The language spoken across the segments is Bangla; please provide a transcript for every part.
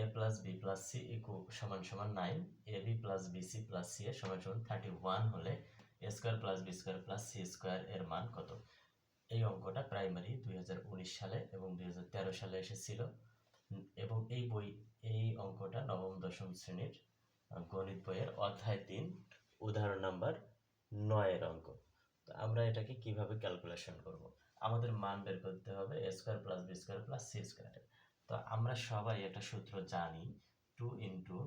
A plus B plus C ইকু সমান সমান nine A B plus B C plus C এর সমান সমান থার্টি ওয়ান হলে A square plus B square plus C square এর মান কত? এই অঙ্কটা প্রাইমারি দুই উনিশ সালে এবং দুই হাজার তেরো সালে এসেছিল। এবং এই বই, এই অঙ্কটা নবম, দশম শ্রেণির গণিত বইয়ের অধ্যায় তিন, উদাহরণ নাম্বার নয়ের অঙ্ক। তো আমরা এটাকে কীভাবে ক্যালকুলেশন করব? আমাদের মান বের করতে হবে A square plus B square plus C square তো আমরা সবাই এটা সূত্র জানি, two into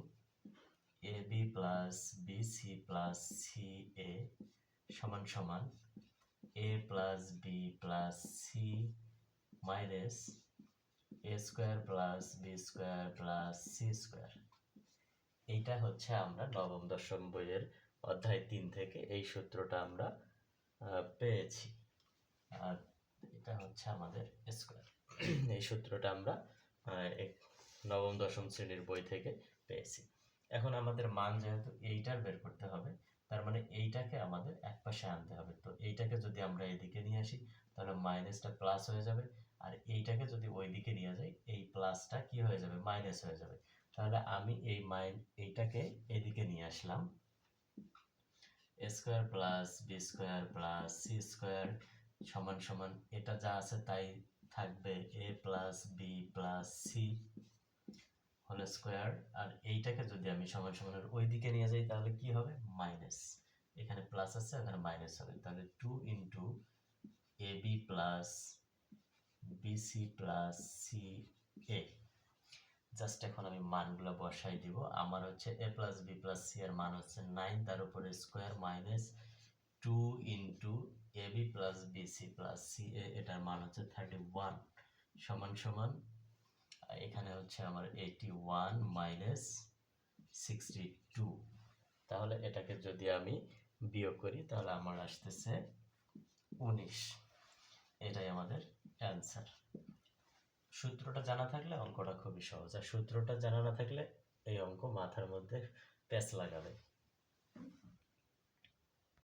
A B plus B C plus C A সমান সমান A plus B plus C minus A square plus B square plus C square. এইটা হচ্ছে আমরা নবম দশম বইয়ের অধ্যায় তিন থেকে এই সূত্রটা আমরা পেয়েছি। আর এটা হচ্ছে আমাদের স্কোয়ার। এই সূত্রটা আমরা নবম, দশম শ্রেণির বই থেকে পেয়েছি। এখন আমাদের মান যেহেতু এইটার বের করতে হবে, তার মানে এইটাকে আমাদের এক পাশে আনতে হবে। তো এইটাকে যদি আমরা এদিকে নিয়ে আসি, তাহলে মাইনাসটা প্লাস হয়ে যাবে। আর এইটাকে যদি ওইদিকে নিয়ে যাই, এই প্লাসটা কি হয়ে যাবে? মাইনাস হয়ে যাবে। তাহলে আমি এই মাইন এইটাকে এদিকে নিয়ে আসলাম। Square plus B square plus C square সমান সমান, এটা যা আছে তাই থাকবে। A plus B plus C whole square আর এইটাকে যদি আমি সমান সমানের ওই দিকে নিয়ে যাই, তাহলে কি হবে? মাইনাস। এখানে প্লাস আছে এখানে মাইনাস হবে। তাহলে two into A B plus B C plus C A just এখন আমি মানগুলো বসাই দিব। আমার হচ্ছে A plus B plus C এর মান হচ্ছে নাইন তার উপরে square minus two into A B plus B C plus C A এটার মান হচ্ছে থার্টি ওয়ান সমান সমান এখানে হচ্ছে আমার eighty one minus sixty two তাহলে এটাকে যদি আমি বিয়োগ করি, তাহলে আমার আসতেছে উনিশ। এটাই আমাদের অ্যান্সার সূত্রটা জানা থাকলে অঙ্কটা খুবই সহজ। আর সূত্রটা জানা না থাকলে এই অঙ্ক মাথার মধ্যে প্যাচ লাগাবে।